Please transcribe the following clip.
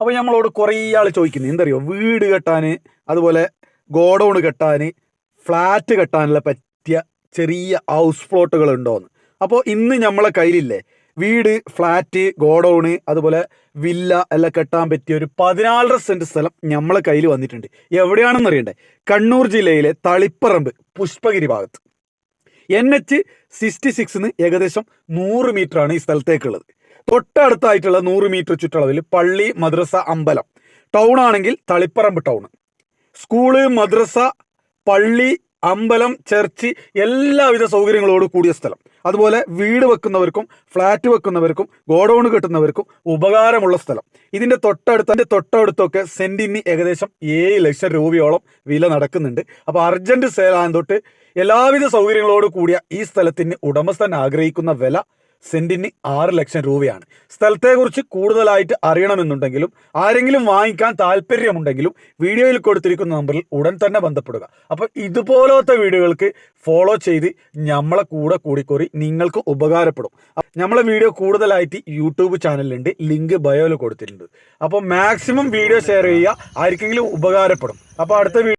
അപ്പോൾ നമ്മളോട് കുറേ ആൾ ചോദിക്കുന്നത് എന്തറിയോ? വീട് കെട്ടാൻ അതുപോലെ ഗോഡൗൺ കെട്ടാൻ ഫ്ലാറ്റ് കെട്ടാനുള്ള പറ്റിയ ചെറിയ ഹൗസ് പ്ലോട്ടുകൾ ഉണ്ടോയെന്ന് അപ്പോൾ ഇന്ന് നമ്മളെ കയ്യിലില്ലേ? വീട് ഫ്ലാറ്റ് ഗോഡൗണ് അതുപോലെ വില്ല എല്ലാം കെട്ടാൻ പറ്റിയ ഒരു പതിനാലര സെന്റ് സ്ഥലം നമ്മളെ കയ്യിൽ വന്നിട്ടുണ്ട്. എവിടെയാണെന്ന് അറിയണ്ടേ? കണ്ണൂർ ജില്ലയിലെ തളിപ്പറമ്പ് പുഷ്പഗിരി ഭാഗത്ത്. എൻ എച്ച് സിക്സ്റ്റി സിക്സിന് ഏകദേശം നൂറ് മീറ്ററാണ് ഈ സ്ഥലത്തേക്കുള്ളത്. തൊട്ടടുത്തായിട്ടുള്ള നൂറ് മീറ്റർ ചുറ്റളവിൽ പള്ളി മദ്രസ അമ്പലം. ടൗൺ ആണെങ്കിൽ തളിപ്പറമ്പ് ടൗൺ സ്കൂൾ മദ്രസ പള്ളി അമ്പലം ചർച്ച് എല്ലാവിധ സൗകര്യങ്ങളോട് കൂടിയ സ്ഥലം. അതുപോലെ വീട് വെക്കുന്നവർക്കും ഫ്ലാറ്റ് വെക്കുന്നവർക്കും ഗോഡൗൺ കെട്ടുന്നവർക്കും ഉപകാരമുള്ള സ്ഥലം. ഇതിന്റെ തൊട്ടടുത്ത് അതിന്റെ തൊട്ടടുത്തൊക്കെ സെന്റിന് ഏകദേശം ഏഴ് ലക്ഷം രൂപയോളം വില നടക്കുന്നുണ്ട്. അപ്പോൾ അർജന്റ് സേലാൻ തൊട്ട് എല്ലാവിധ സൗകര്യങ്ങളോട് കൂടിയ ഈ സ്ഥലത്തിന് ഉടമസ്ഥൻ ആഗ്രഹിക്കുന്ന വില സെന്റിന് ആറ് ലക്ഷം രൂപയാണ്. സ്ഥലത്തെക്കുറിച്ച് കൂടുതലായിട്ട് അറിയണമെന്നുണ്ടെങ്കിലും ആരെങ്കിലും വാങ്ങിക്കാൻ താല്പര്യമുണ്ടെങ്കിലും വീഡിയോയിൽ കൊടുത്തിരിക്കുന്ന നമ്പറിൽ ഉടൻ തന്നെ ബന്ധപ്പെടുക. അപ്പോൾ ഇതുപോലത്തെ വീഡിയോകൾക്ക് ഫോളോ ചെയ്ത് നമ്മളെ കൂടെ കൂടിക്കോറി നിങ്ങൾക്ക് ഉപകാരപ്പെടും. നമ്മളെ വീഡിയോ കൂടുതലായിട്ട് യൂട്യൂബ് ചാനലിലുണ്ട് ലിങ്ക് ബയോയിൽ കൊടുത്തിട്ടുണ്ട്. അപ്പോൾ മാക്സിമം വീഡിയോ ഷെയർ ചെയ്യുക ആർക്കെങ്കിലും ഉപകാരപ്പെടും. അപ്പോൾ അടുത്ത